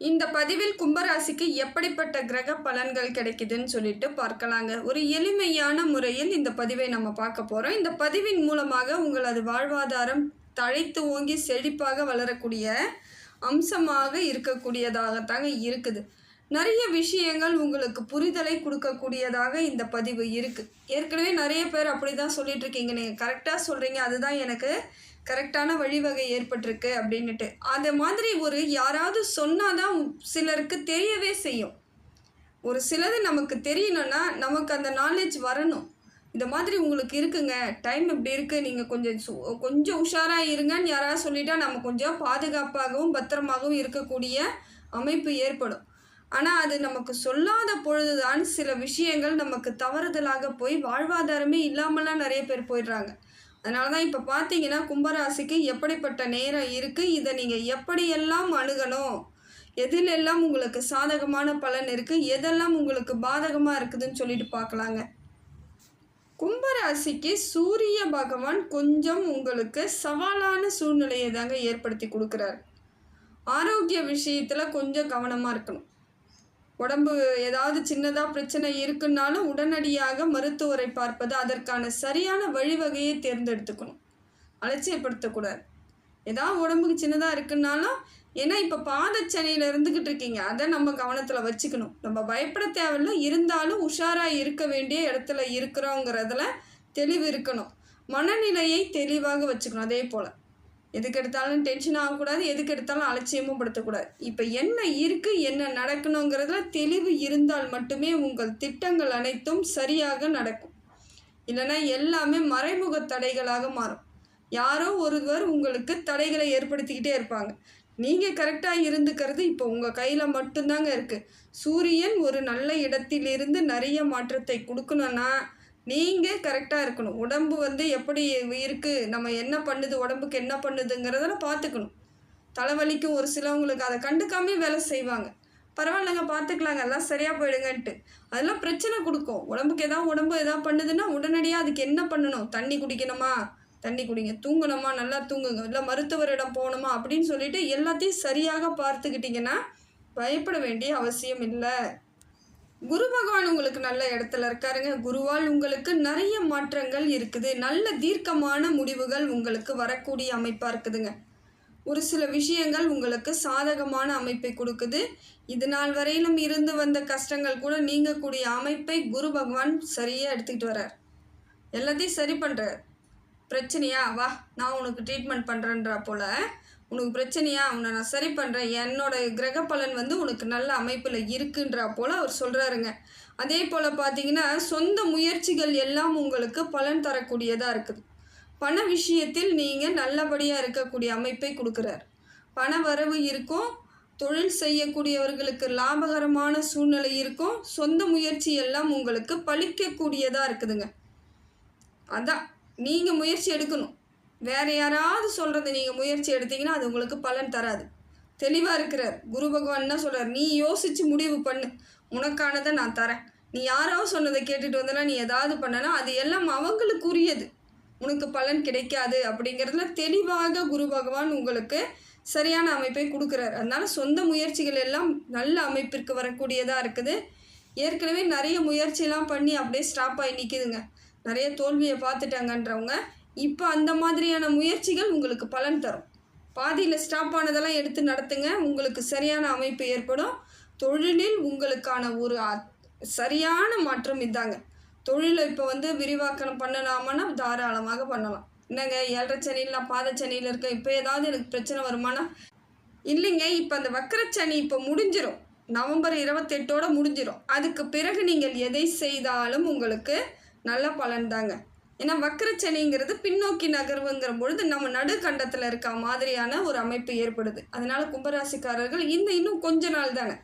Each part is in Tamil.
இந்த பதிவில் கும்பராசிக்கு எப்படிப்பட்ட கிரக பலன்கள் கிடைக்குதுன்னு சொல்லிட்டு பார்க்கலாங்க. ஒரு எளிமையான முறையில் இந்த பதிவை நம்ம பார்க்க போகிறோம் இந்த பதிவின் மூலமாக உங்களது வாழ்வாதாரம் தழைத்து ஓங்கி செழிப்பாக வளரக்கூடிய அம்சமாக இருக்கக்கூடியதாகத்தாங்க இருக்குது. நிறைய விஷயங்கள் உங்களுக்கு புரிதலை கொடுக்கக்கூடியதாக இந்த பதிவு இருக்குது ஏற்கனவே நிறைய பேர் அப்படி தான் சொல்லிட்டு இருக்கீங்க. நீங்கள் கரெக்டாக சொல்கிறீங்க அதுதான் எனக்கு கரெக்டான வழிவகை ஏற்பட்டிருக்கு அப்படின்னுட்டு. அந்த மாதிரி ஒரு யாராவது சொன்னாதான் சிலருக்கு தெரியவே செய்யும். ஒரு சிலது நமக்கு தெரியணும்னா நமக்கு அந்த நாலேஜ் வரணும். இந்த மாதிரி உங்களுக்கு இருக்குங்க. டைம் இப்படி இருக்குது நீங்கள் கொஞ்சம் சு கொஞ்சம் உஷாராக இருங்கன்னு யாராவது சொல்லிட்டா நம்ம கொஞ்சம் பாதுகாப்பாகவும் பத்திரமாகவும் இருக்கக்கூடிய அமைப்பு ஏற்படும். ஆனால் அது நமக்கு சொல்லாத பொழுதுதான் சில விஷயங்கள் நமக்கு தவறுதலாக போய் வாழ்வாதாரமே இல்லாமலாம் நிறைய பேர் போயிடுறாங்க. அதனால தான் இப்போ பார்த்தீங்கன்னா கும்பராசிக்கு எப்படிப்பட்ட நேரம் இருக்குது இதை நீங்கள் எப்படியெல்லாம் அணுகணும்? எதிலெல்லாம் உங்களுக்கு சாதகமான பலன் இருக்குது எதெல்லாம் உங்களுக்கு பாதகமாக இருக்குதுன்னு சொல்லிட்டு பார்க்கலாங்க கும்பராசிக்கு சூரிய பகவான் கொஞ்சம் உங்களுக்கு சவாலான சூழ்நிலையை தாங்க ஏற்படுத்தி கொடுக்குறாரு. ஆரோக்கிய விஷயத்தில் கொஞ்சம் கவனமாக இருக்கணும். உடம்பு ஏதாவது சின்னதாக பிரச்சனை இருக்குன்னாலும் உடனடியாக மருத்துவரை பார்ப்பது அதற்கான சரியான வழிவகையை தேர்ந்தெடுத்துக்கணும். அலட்சியப்படுத்தக்கூடாது. ஏதாவது உடம்புக்கு சின்னதாக இருக்குன்னாலும் ஏன்னா இப்போ பாதச்சனியில் இருந்துக்கிட்டு இருக்கீங்க. அதை நம்ம கவனத்தில் வச்சுக்கணும். நம்ம பயப்பட தேவையில்ல. இருந்தாலும் உஷாராக இருக்க வேண்டிய இடத்துல இருக்கிறோங்கிறதுல தெளிவு இருக்கணும். மனநிலையை தெளிவாக வச்சுக்கணும். அதே போல். எதுக்கு எடுத்தாலும் டென்ஷன் ஆகக்கூடாது எதுக்கு எடுத்தாலும் அலட்சியமும் படுத்தக்கூடாது. இப்போ என்ன இருக்குது என்ன நடக்கணுங்கிறதுல தெளிவு இருந்தால் மட்டுமே உங்கள் திட்டங்கள் அனைத்தும் சரியாக நடக்கும். இல்லைன்னா எல்லாமே மறைமுக தடைகளாக மாறும். யாரோ ஒருவர் உங்களுக்கு தடைகளை ஏற்படுத்திக்கிட்டே இருப்பாங்க. நீங்கள் கரெக்டாக இருந்துக்கிறது இப்போ உங்கள் கையில் மட்டும்தாங்க இருக்குது சூரியன் ஒரு நல்ல இடத்திலிருந்து நிறைய மாற்றத்தை கொடுக்கணுன்னா நீங்கள் கரெக்டாக இருக்கணும். உடம்பு வந்து எப்படி இருக்குது நம்ம என்ன பண்ணுது? உடம்புக்கு என்ன பண்ணுதுங்கிறதெல்லாம் பார்த்துக்கணும். தலைவலிக்கும் ஒரு சிலவங்களுக்கு அதை கண்டுக்காமே வேலை செய்வாங்க. பரவாயில்லைங்க பார்த்துக்கலாங்க. எல்லாம் சரியாக போயிடுங்கன்ட்டு. அதெல்லாம் பிரச்சனை கொடுக்கும். உடம்புக்கு எதாவது உடம்பு எதாவது பண்ணுதுன்னா உடனடியாக அதுக்கு என்ன பண்ணணும்? தண்ணி குடிக்கணுமா? தண்ணி குடிங்க. தூங்கணுமா? நல்லா தூங்குங்க. இல்லை மருத்துவரிடம் போகணுமா? அப்படின்னு சொல்லிட்டு எல்லாத்தையும் சரியாக பார்த்துக்கிட்டிங்கன்னா பயப்பட வேண்டிய அவசியம் இல்லை. குரு பகவான் உங்களுக்கு நல்ல இடத்துல இருக்காருங்க. குருவால் உங்களுக்கு நிறைய மாற்றங்கள் இருக்குது. நல்ல தீர்க்கமான முடிவுகள் உங்களுக்கு வரக்கூடிய அமைப்பாக இருக்குதுங்க. ஒரு சில விஷயங்கள் உங்களுக்கு சாதகமான அமைப்பை கொடுக்குது. இது நாள் வரையிலும் இருந்து வந்த கஷ்டங்கள் கூட நீங்கக்கூடிய அமைப்பை குரு பகவான் சரியாக எடுத்துக்கிட்டு வரார் எல்லாத்தையும் சரி பண்ணுறார் பிரச்சனையா? வா நான் உனக்கு ட்ரீட்மெண்ட் பண்ணுறேன்றா போல். உனக்கு பிரச்சனையா? உன்னை நான் சரி பண்ணுறேன் என்னோட கிரக பலன் வந்து உனக்கு நல்ல அமைப்பில் இருக்குன்றா போல் அவர் சொல்கிறாருங்க அதே போல் பார்த்தீங்கன்னா சொந்த முயற்சிகள் எல்லாம் உங்களுக்கு பலன் தரக்கூடியதாக இருக்குது. பண விஷயத்தில் நீங்கள் நல்லபடியாக இருக்கக்கூடிய அமைப்பை கொடுக்குறார். பண வரவு இருக்கும். தொழில் செய்யக்கூடியவர்களுக்கு லாபகரமான சூழ்நிலை இருக்கும். சொந்த முயற்சி எல்லாம் உங்களுக்கு பலிக்கக்கூடியதாக இருக்குதுங்க. அதான் நீங்கள் முயற்சி எடுக்கணும். வேற யாராவது சொல்கிறத நீங்கள் முயற்சி எடுத்தீங்கன்னா அது உங்களுக்கு பலன் தராது. தெளிவாக இருக்கிறார். குரு பகவான் என்ன சொல்கிறார் நீ யோசித்து முடிவு பண்ணு. உனக்கானதை நான் தரேன். நீ யாராவது சொன்னதை கேட்டுட்டு வந்தனா நீ ஏதாவது பண்ணனா அது எல்லாம் அவங்களுக்கு உரியது உனக்கு பலன் கிடைக்காது அப்படிங்கிறதுல தெளிவாக குரு பகவான் உங்களுக்கு சரியான அமைப்பை கொடுக்குறாரு. அதனால் சொந்த முயற்சிகள் எல்லாம் நல்ல அமைப்பிற்கு வரக்கூடியதாக இருக்குது. ஏற்கனவே நிறைய முயற்சியெல்லாம் பண்ணி அப்படியே ஸ்டாப் ஆகி நிற்கிதுங்க நிறைய தோல்வியை பார்த்துட்டாங்கன்றவங்க இப்போ அந்த மாதிரியான முயற்சிகள் உங்களுக்கு பலன் தரும். பாதியில் ஸ்டாப் ஆனதெல்லாம் எடுத்து நடத்துங்க. உங்களுக்கு சரியான அமைப்பு ஏற்படும். தொழிலில் உங்களுக்கான ஒரு சரியான மாற்றம் இதாங்க. தொழிலை இப்போ வந்து விரிவாக்கம் பண்ணலாமான்னா தாராளமாக பண்ணலாம். என்னங்க ஏழரை சனியில் நான் பாத சனியில் இருக்கேன் இப்போ ஏதாவது எனக்கு பிரச்சனை வருமானா? இல்லைங்க இப்போ அந்த வக்கரச்சனி இப்போ முடிஞ்சிடும் நவம்பர் இருபத்தெட்டோட முடிஞ்சிடும் அதுக்கு பிறகு நீங்கள் எதை செய்தாலும் உங்களுக்கு நல்ல பலன் தாங்க. ஏன்னா வக்கரச்சனிங்கிறது பின்னோக்கி நகர்வுங்கிற பொழுது நம்ம நடுக்கண்டத்தில் இருக்க மாதிரியான ஒரு அமைப்பு ஏற்படுது. அதனால கும்பராசிக்காரர்கள் இந்த இன்னும் கொஞ்ச நாள் தானே.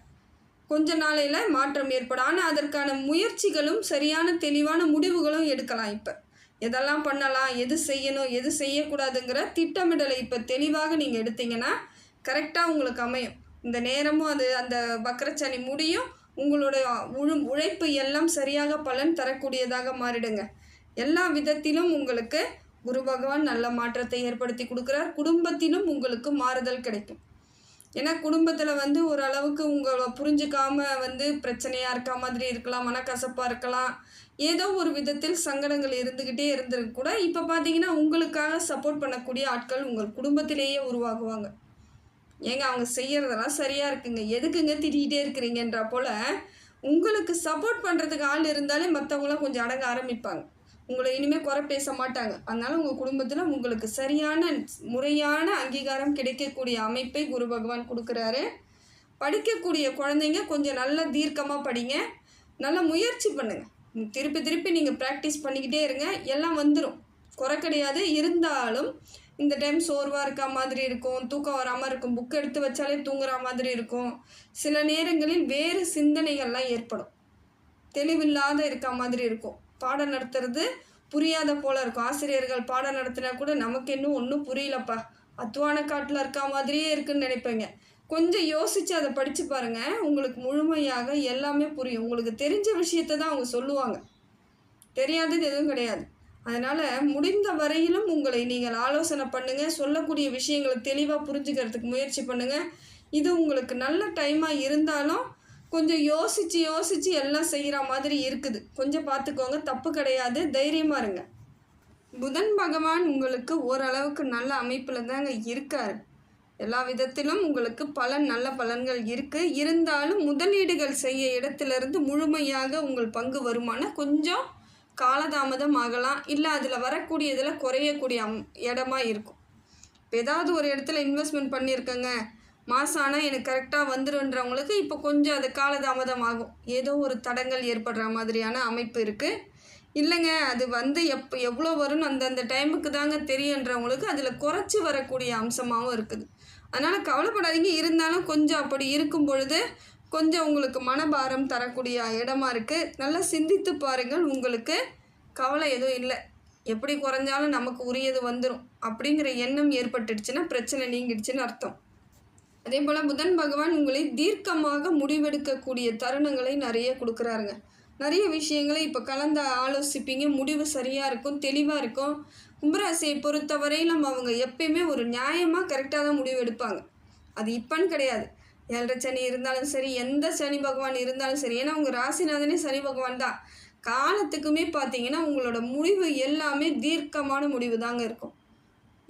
கொஞ்ச நாளையில் மாற்றம் ஏற்படும். ஆனால் அதற்கான முயற்சிகளும் சரியான தெளிவான முடிவுகளும் எடுக்கலாம் இப்போ. எதெல்லாம் பண்ணலாம் எது செய்யணும் எது செய்யக்கூடாதுங்கிற திட்டமிடலை இப்போ தெளிவாக நீங்கள் எடுத்தீங்கன்னா கரெக்டாக உங்களுக்கு அமையும். இந்த நேரமும் அது அந்த வக்கரச்சனி முடியும். உங்களுடைய உழு உழைப்பு எல்லாம் சரியாக பலன் தரக்கூடியதாக மாறிடுங்க. எல்லா விதத்திலும் உங்களுக்கு குரு பகவான் நல்ல மாற்றத்தை ஏற்படுத்தி கொடுக்குறார். குடும்பத்திலும் உங்களுக்கு மாறுதல் கிடைக்கும். ஏன்னா குடும்பத்தில் வந்து ஓரளவுக்கு உங்களை புரிஞ்சுக்காம வந்து பிரச்சனையாக இருக்க மாதிரி இருக்கலாம் மனக்கசப்பாக இருக்கலாம். ஏதோ ஒரு விதத்தில் சங்கடங்கள் இருந்துக்கிட்டே இருந்திருக்கு கூட. இப்போ பார்த்தீங்கன்னா உங்களுக்காக சப்போர்ட் பண்ணக்கூடிய ஆட்கள் உங்கள் குடும்பத்திலேயே உருவாகுவாங்க. ஏங்க அவங்க செய்கிறதெல்லாம் சரியாக இருக்குங்க. எதுக்குங்க திட்டிகிட்டே இருக்கிறீங்கன்றா போல் உங்களுக்கு சப்போர்ட் பண்ணுறதுக்கு ஆள் இருந்தாலே மற்றவங்களாம் கொஞ்சம் அடங்க ஆரம்பிப்பாங்க. உங்களை இனிமேல் குறை பேச மாட்டாங்க. அதனால உங்கள் குடும்பத்தில் உங்களுக்கு சரியான முறையான அங்கீகாரம் கிடைக்கக்கூடிய அமைப்பை குரு பகவான் கொடுக்குறாரு. படிக்கக்கூடிய குழந்தைங்க கொஞ்சம் நல்லா தீர்க்கமாக படிங்க. நல்லா முயற்சி பண்ணுங்கள் திருப்பி திருப்பி நீங்கள் ப்ராக்டிஸ் பண்ணிக்கிட்டே இருங்க. எல்லாம் வந்துடும் குறை கிடையாது. இருந்தாலும் இந்த டைம் சோர்வாக இருக்க மாதிரி இருக்கும். தூக்கம் வராமல் இருக்கும். புக் எடுத்து வச்சாலே தூங்குற மாதிரி இருக்கும். சில நேரங்களில் வேறு சிந்தனைகள்லாம் ஏற்படும். தெளிவில்லாத இருக்க மாதிரி இருக்கும். பாடம் நடத்துறது புரியாத போல இருக்கும். ஆசிரியர்கள் பாடம் நடத்தினா கூட நமக்கு இன்னும் ஒன்றும் புரியலப்பா. அத்துவான காட்டில் இருக்க மாதிரியே இருக்குன்னு நினைப்பேங்க. கொஞ்சம் யோசித்து அதை படித்து பாருங்கள் உங்களுக்கு முழுமையாக எல்லாமே புரியும். உங்களுக்கு தெரிஞ்ச விஷயத்தை தான் அவங்க சொல்லுவாங்க. தெரியாதது எதுவும் கிடையாது. அதனால் முடிந்த வரையிலும் உங்களை நீங்கள் ஆலோசனை பண்ணுங்கள் சொல்லக்கூடிய விஷயங்களை தெளிவாக புரிஞ்சுக்கிறதுக்கு முயற்சி பண்ணுங்கள் இது உங்களுக்கு நல்ல டைமாக இருந்தாலும் கொஞ்சம் யோசித்து யோசித்து எல்லாம் செய்கிற மாதிரி இருக்குது. கொஞ்சம் பார்த்துக்கோங்க தப்பு கிடையாது. தைரியமாக இருங்க. புதன் பகவான் உங்களுக்கு ஓரளவுக்கு நல்ல அமைப்பில் தாங்க இருக்கார். எல்லா விதத்திலும் உங்களுக்கு பல நல்ல பலன்கள் இருக்குது இருந்தாலும் முதலீடுகள் செய்ய இடத்திலிருந்து முழுமையாக உங்கள் பங்கு வருமானம் கொஞ்சம் காலதாமதம் ஆகலாம். இல்லை அதில் வரக்கூடியதில் குறையக்கூடிய அம் இடமா இருக்கும். இப்போ ஏதாவது ஒரு இடத்துல இன்வெஸ்ட்மெண்ட் பண்ணியிருக்கேங்க மாதம் ஆனால் எனக்கு கரெக்டாக வந்துருன்றவங்களுக்கு இப்போ கொஞ்சம் அது காலதாமதம் ஆகும் ஏதோ ஒரு தடங்கள் ஏற்படுற மாதிரியான அமைப்பு இருக்குது இல்லைங்க அது வந்து எப் எவ்வளோ வரும்னு அந்தந்த டைமுக்கு தாங்க தெரியுன்றவங்களுக்கு அதில் குறைச்சி வரக்கூடிய அம்சமாகவும் இருக்குது. அதனால் கவலைப்படாதீங்க. இருந்தாலும் கொஞ்சம் அப்படி இருக்கும் பொழுது கொஞ்சம் உங்களுக்கு மனபாரம் தரக்கூடிய இடமா இருக்குது நல்லா சிந்தித்து பாருங்கள். உங்களுக்கு கவலை எதுவும் இல்லை. எப்படி குறைஞ்சாலும் நமக்கு உரியது வந்துடும் அப்படிங்கிற எண்ணம் ஏற்பட்டுடுச்சுன்னா பிரச்சனை நீங்கிடுச்சுன்னு அர்த்தம். அதே போல் புதன் பகவான் உங்களை தீர்க்கமாக முடிவெடுக்கக்கூடிய தருணங்களை நிறைய கொடுக்குறாருங்க. நிறைய விஷயங்களை இப்போ கலந்து ஆலோசிப்பீங்க. முடிவு சரியாக இருக்கும் தெளிவாக இருக்கும். கும்பராசியை பொறுத்தவரையிலும் அவங்க எப்பயுமே ஒரு நியாயமாக கரெக்டாக தான் முடிவு எடுப்பாங்க. அது இப்போன்னு கிடையாது. ஏழரை சனி இருந்தாலும் சரி எந்த சனி பகவான் இருந்தாலும் சரி ஏன்னா உங்கள் ராசிநாதனே சனி பகவான் தான். காலத்துக்குமே பார்த்தீங்கன்னா உங்களோட முடிவு எல்லாமே தீர்க்கமான முடிவு தாங்க இருக்கும்.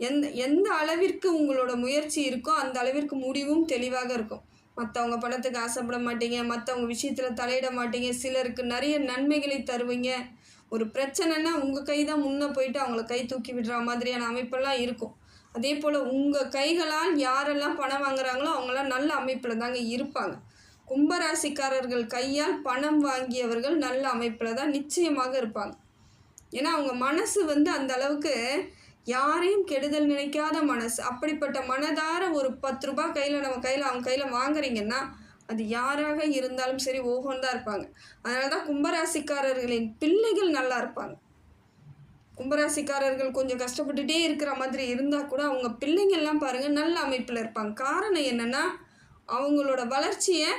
எந்த எந்த அளவிற்கு உங்களோட முயற்சி இருக்கோ அந்த அளவிற்கு முடிவும் தெளிவாக இருக்கும். மற்றவங்க பணத்துக்கு ஆசைப்பட மாட்டீங்க மற்றவங்க விஷயத்தில் தலையிட மாட்டீங்க சிலருக்கு நிறைய நன்மைகளை தருவீங்க. ஒரு பிரச்சனைன்னா உங்கள் கை தான் முன்னே போயிட்டு அவங்கள கை தூக்கி விடுற மாதிரியான அமைப்பெல்லாம் இருக்கும். அதே போல் உங்கள் கைகளால் யாரெல்லாம் பணம் வாங்குறாங்களோ அவங்களாம் நல்ல அமைப்பில் தாங்க இருப்பாங்க. கும்பராசிக்காரர்கள் கையால் பணம் வாங்கியவர்கள் நல்ல அமைப்பில் தான் நிச்சயமாக இருப்பாங்க. ஏன்னா அவங்க மனசு வந்து அந்த அளவுக்கு யாரையும் கெடுதல் நினைக்காத மனசு. அப்படிப்பட்ட மனதார ஒரு பத்து ரூபாய் கையில் நம்ம கையில் அவங்க கையில் வாங்குறீங்கன்னா அது யாராக இருந்தாலும் சரி ஓஹோன்னு தான் இருப்பாங்க. அதனால தான் கும்பராசிக்காரர்களின் பிள்ளைகள் நல்லா இருப்பாங்க. கும்பராசிக்காரர்கள் கொஞ்சம் கஷ்டப்பட்டுட்டே இருக்கிற மாதிரி இருந்தால் கூட அவங்க பிள்ளைங்கள்லாம் பாருங்கள் நல்ல அமைப்பில் இருப்பாங்க. காரணம் என்னென்னா அவங்களோட வளர்ச்சியை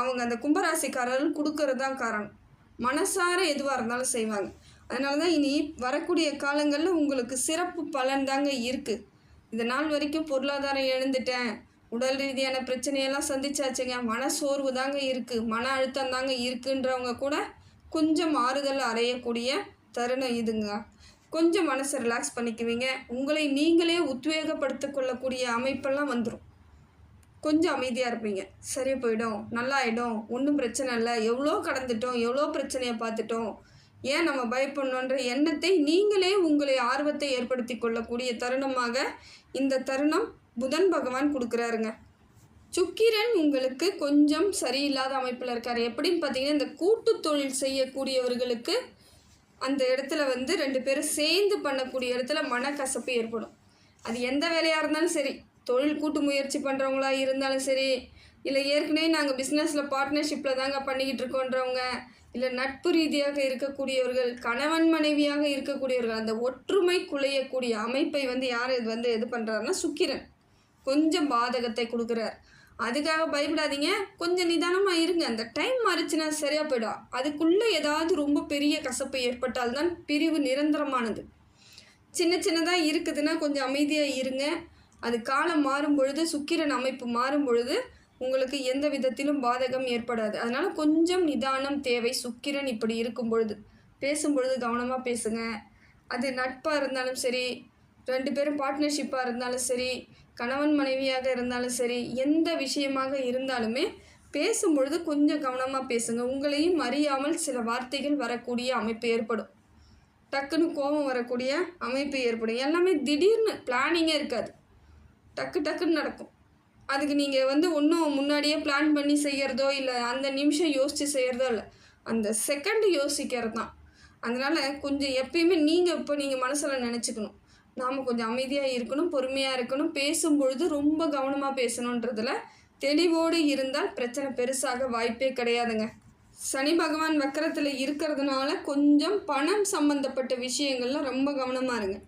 அவங்க அந்த கும்பராசிக்காரர்கள் கொடுக்கறது தான் காரணம். மனசார எதுவாக இருந்தாலும் செய்வாங்க. அதனால தான் இனி வரக்கூடிய காலங்களில் உங்களுக்கு சிறப்பு பலன் தாங்க இருக்குது இந்த நாள் வரைக்கும் பொருளாதாரம் எழுந்துட்டேன் உடல் ரீதியான பிரச்சனையெல்லாம் சந்திச்சாச்சுங்க. மன சோர்வு தாங்க இருக்குது மன அழுத்தம் தாங்க இருக்குன்றவங்க கூட கொஞ்சம் ஆறுதல் அறையக்கூடிய தருணம் இதுங்க. கொஞ்சம் மனசை ரிலாக்ஸ் பண்ணிக்குவீங்க. உங்களை நீங்களே உத்வேகப்படுத்தி கொள்ளக்கூடிய அமைப்பெல்லாம் வந்துடும் கொஞ்சம் அமைதியாக இருப்பீங்க. சரியாக போயிடும். நல்லா ஆகிடும் ஒன்றும் பிரச்சனை இல்லை. எவ்வளோ கடந்துட்டோம். எவ்வளோ பிரச்சனையை பார்த்துட்டோம். ஏன் நம்ம பயப்படணுன்ற எண்ணத்தை நீங்களே உங்களை ஆர்வத்தை ஏற்படுத்தி கொள்ளக்கூடிய தருணமாக இந்த தருணம் புதன் பகவான் கொடுக்குறாருங்க. சுக்கிரன் உங்களுக்கு கொஞ்சம் சரியில்லாத அமைப்பில் இருக்கார். எப்படின்னு பார்த்தீங்கன்னா இந்த கூட்டு தொழில் செய்யக்கூடியவர்களுக்கு அந்த இடத்துல வந்து ரெண்டு பேரும் சேர்ந்து பண்ணக்கூடிய இடத்துல மனக்கசப்பு ஏற்படும். அது எந்த வேலையாக இருந்தாலும் சரி தொழில் கூட்டு முயற்சி பண்ணுறவங்களா இருந்தாலும் சரி இல்லை ஏற்கனவே நாங்கள் பிஸ்னஸில் பார்ட்னர்ஷிப்பில் தாங்க பண்ணிக்கிட்டு இருக்கோன்றவங்க இல்லை நட்பு ரீதியாக இருக்கக்கூடியவர்கள் கணவன் மனைவியாக இருக்கக்கூடியவர்கள் அந்த ஒற்றுமை குலையக்கூடிய அமைப்பை வந்து யார் இது வந்து இது பண்ணுறாருன்னா சுக்கிரன். கொஞ்சம் பாதகத்தை கொடுக்குறார். அதுக்காக பயப்படாதீங்க. கொஞ்சம் நிதானமாக இருங்க. அந்த டைம் மாறிச்சுன்னா சரியாக போயிடும். அதுக்குள்ளே ஏதாவது ரொம்ப பெரிய கசப்பு ஏற்பட்டால்தான் பிரிவு நிரந்தரமானது. சின்ன சின்னதாக இருக்குதுன்னா கொஞ்சம் அமைதியாக இருங்க. அது காலம் மாறும் பொழுது சுக்கிரன் அமைப்பு மாறும் பொழுது உங்களுக்கு எந்த விதத்திலும் பாதகம் ஏற்படாது. அதனால் கொஞ்சம் நிதானம் தேவை. சுக்கிரன் இப்படி இருக்கும் பொழுது பேசும் பொழுது கவனமாக பேசுங்க. அது நட்பாக இருந்தாலும் சரி ரெண்டு பேரும் பார்ட்னர்ஷிப்பாக இருந்தாலும் சரி கணவன் மனைவியாக இருந்தாலும் சரி எந்த விஷயமாக இருந்தாலுமே பேசும்பொழுது கொஞ்சம் கவனமாக பேசுங்க. உங்களையும் அறியாமல் சில வார்த்தைகள் வரக்கூடிய அமைப்பு ஏற்படும். டக்குன்னு கோபம் வரக்கூடிய அமைப்பு ஏற்படும். எல்லாமே திடீர்னு பிளானிங்கே இருக்காது. டக்கு டக்குன்னு நடக்கும். அதுக்கு நீங்கள் வந்து ஒன்றும் முன்னாடியே பிளான் பண்ணி செய்கிறதோ இல்லை அந்த நிமிஷம் யோசித்து செய்கிறதோ இல்லை. அந்த செகண்ட் யோசிக்கிறது தான் அதனால் கொஞ்சம் எப்பயுமே நீங்கள் இப்போ நீங்கள் மனசில் நினச்சிக்கணும். நாம் கொஞ்சம் அமைதியாக இருக்கணும் பொறுமையாக இருக்கணும். பேசும்பொழுது ரொம்ப கவனமாக பேசணுன்றதுல தெளிவோடு இருந்தால் பிரச்சனை பெருசாக வாய்ப்பே கிடையாதுங்க. சனி பகவான் வக்கரத்தில் இருக்கிறதுனால கொஞ்சம் பணம் சம்மந்தப்பட்ட விஷயங்கள்லாம் ரொம்ப கவனமாக இருங்க.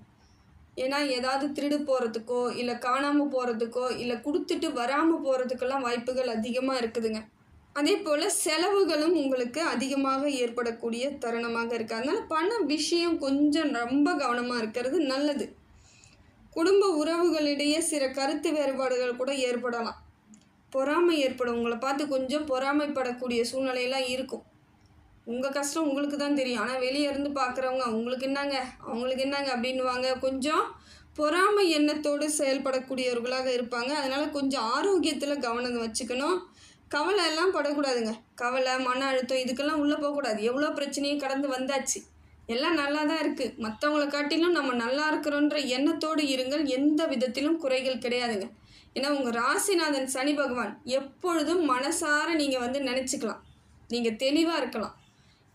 ஏன்னா ஏதாவது திருடு போகிறதுக்கோ இல்லை காணாமல் போகிறதுக்கோ இல்லை கொடுத்துட்டு வராமல் போகிறதுக்கெல்லாம் வாய்ப்புகள் அதிகமாக இருக்குதுங்க. அதே போல் செலவுகளும் உங்களுக்கு அதிகமாக ஏற்படக்கூடிய தருணமாக இருக்குது அதனால் பண விஷயம் கொஞ்சம் ரொம்ப கவனமாக இருக்கிறது நல்லது. குடும்ப உறவுகளிடையே சில கருத்து வேறுபாடுகள் கூட ஏற்படலாம். பொறாமை ஏற்படும். உங்களை பார்த்து கொஞ்சம் பொறாமைப்படக்கூடிய சூழ்நிலையெல்லாம் இருக்கும். உங்கள் கஷ்டம் உங்களுக்கு தான் தெரியும். ஆனால் வெளியே இருந்து பார்க்குறவங்க அவங்களுக்கு என்னங்க? அவங்களுக்கு என்னங்க? அப்படின்னுவாங்க. கொஞ்சம் பொறாமை எண்ணத்தோடு செயல்படக்கூடியவர்களாக இருப்பாங்க. அதனால் கொஞ்சம் ஆரோக்கியத்தில் கவனம் வச்சுக்கணும். கவலை எல்லாம் படக்கூடாதுங்க. கவலை மன அழுத்தம் இதுக்கெல்லாம் உள்ளே போகக்கூடாது. எவ்வளோ பிரச்சனையும் கடந்து வந்தாச்சு. எல்லாம் நல்லா தான் இருக்குது மற்றவங்கள காட்டிலும் நம்ம நல்லா இருக்கிறோன்ற எண்ணத்தோடு இருங்கள். எந்த விதத்திலும் குறைகள் கிடையாதுங்க. ஏன்னா உங்கள் ராசிநாதன் சனி பகவான் எப்பொழுதும் மனசார நீங்கள் வந்து நினச்சிக்கலாம். நீங்கள் தெளிவாக இருக்கலாம்.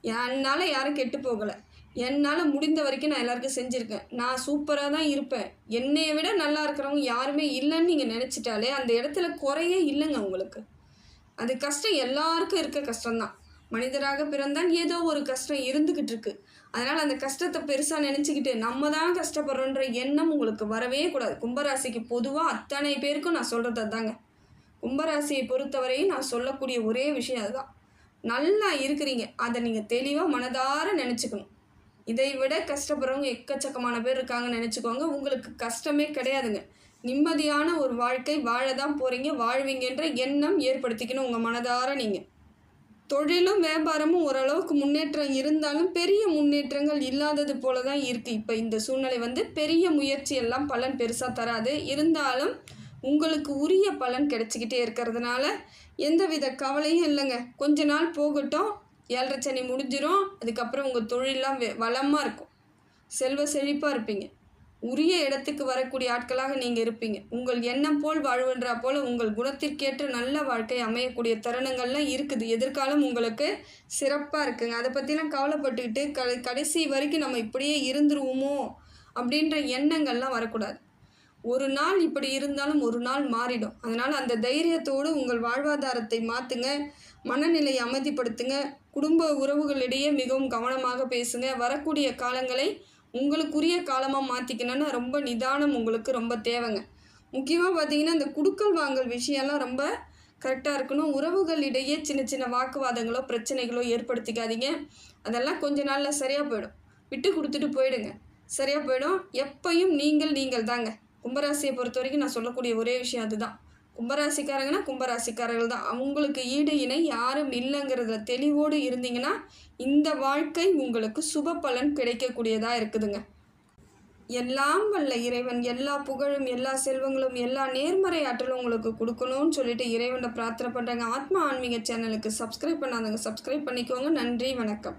என்னால் யாரும் கெட்டு போகலை. என்னால் முடிந்த வரைக்கும் நான் எல்லாருக்கும் செஞ்சுருக்கேன். நான் சூப்பராக தான் இருப்பேன். என்னையை விட நல்லா இருக்கிறவங்க யாருமே இல்லைன்னு நீங்கள் நினச்சிட்டாலே அந்த இடத்துல குறையே இல்லைங்க உங்களுக்கு. அது கஷ்டம் எல்லாருக்கும் இருக்க கஷ்டம்தான். மனிதராக பிறந்தால் ஏதோ ஒரு கஷ்டம் இருந்துக்கிட்டு இருக்கு. அதனால் அந்த கஷ்டத்தை பெருசாக நினச்சிக்கிட்டு நம்ம தான் கஷ்டப்படுறோன்ற எண்ணம் உங்களுக்கு வரவே கூடாது. கும்பராசிக்கு பொதுவாக அத்தனை பேருக்கும் நான் சொல்கிறது அதாங்க. கும்பராசியை பொறுத்தவரையும் நான் சொல்லக்கூடிய ஒரே விஷயம் அதுதான். நல்லா இருக்கிறீங்க. அதை நீங்கள் தெளிவாக மனதார நினச்சிக்கணும். இதை விட கஷ்டப்படுறவங்க எக்கச்சக்கமான பேர் இருக்காங்கன்னு நினச்சிக்கோங்க. உங்களுக்கு கஷ்டமே கிடையாதுங்க. நிம்மதியான ஒரு வாழ்க்கை வாழ தான் போகிறீங்க வாழ்வீங்கன்ற எண்ணம் ஏற்படுத்திக்கணும் உங்கள் மனதார நீங்கள் தொழிலும் வியாபாரமும் ஓரளவுக்கு முன்னேற்றம் இருந்தாலும் பெரிய முன்னேற்றங்கள் இல்லாதது போல தான் இருக்குது இப்போ இந்த சூழ்நிலை வந்து பெரிய முயற்சி எல்லாம் பலன் பெருசாக தராது. இருந்தாலும் உங்களுக்கு உரிய பலன் கிடச்சிக்கிட்டே இருக்கிறதுனால எந்தவித கவலையும் இல்லைங்க. கொஞ்ச நாள் போகட்டும். ஏழரை சனி முடிஞ்சிடும் அதுக்கப்புறம் உங்கள் தொழிலெலாம் வளமாக இருக்கும். செல்வ செழிப்பாக இருப்பீங்க. உரிய இடத்துக்கு வரக்கூடிய ஆட்களாக நீங்கள் இருப்பீங்க. உங்கள் எண்ணம் போல் வாழ்வன்றா போல் உங்கள் குணத்திற்கேற்ற நல்ல வாழ்க்கை அமையக்கூடிய தருணங்கள்லாம் இருக்குது. எதிர்காலம் உங்களுக்கு சிறப்பாக இருக்குங்க. அதை பற்றிலாம் கவலைப்பட்டுக்கிட்டு க கடைசி வரைக்கும் நம்ம இப்படியே இருந்துருவோமோ? அப்படின்ற எண்ணங்கள்லாம் வரக்கூடாது. ஒரு நாள் இப்படி இருந்தாலும் ஒரு நாள் மாறிடும். அதனால் அந்த தைரியத்தோடு உங்கள் வாழ்வாதாரத்தை மாற்றுங்க மனநிலையை அமைதிப்படுத்துங்க. குடும்ப உறவுகளிடையே மிகவும் கவனமாக பேசுங்க. வரக்கூடிய காலங்களை உங்களுக்குரிய காலமாக மாற்றிக்கணும்னா ரொம்ப நிதானம் உங்களுக்கு ரொம்ப தேவைங்க. முக்கியமாக பார்த்தீங்கன்னா இந்த குடுக்கல் வாங்கல் விஷயம்லாம் ரொம்ப கரெக்டாக இருக்கணும். உறவுகளிடையே சின்ன சின்ன வாக்குவாதங்களோ பிரச்சனைகளோ ஏற்படுத்திக்காதீங்க. அதெல்லாம் கொஞ்ச நாளில் சரியாக போயிடும். விட்டு கொடுத்துட்டு போயிடுங்க. சரியாக போயிடும். எப்பையும் நீங்கள் நீங்கள் தாங்க கும்பராசியை பொறுத்த வரைக்கும் நான் சொல்லக்கூடிய ஒரே விஷயம் அதுதான். கும்பராசிக்காரங்கன்னா கும்பராசிக்காரர்கள் தான். அவங்களுக்கு ஈடு இணை யாரும் இல்லைங்கிறதுல தெளிவோடு இருந்தீங்கன்னா இந்த வாழ்க்கை உங்களுக்கு சுப பலன் கிடைக்கக்கூடியதாக இருக்குதுங்க. எல்லாம் வல்ல இறைவன். எல்லா புகழும் எல்லா செல்வங்களும் எல்லா நேர்மறை ஆற்றலும் உங்களுக்கு கொடுக்கணும்னு சொல்லிட்டு இறைவனை பிரார்த்தனை பண்ணுறாங்க ஆத்மா ஆன்மீக சேனலுக்கு சப்ஸ்கிரைப் பண்ணாதவங்க சப்ஸ்கிரைப் பண்ணிக்கோங்க. நன்றி வணக்கம்.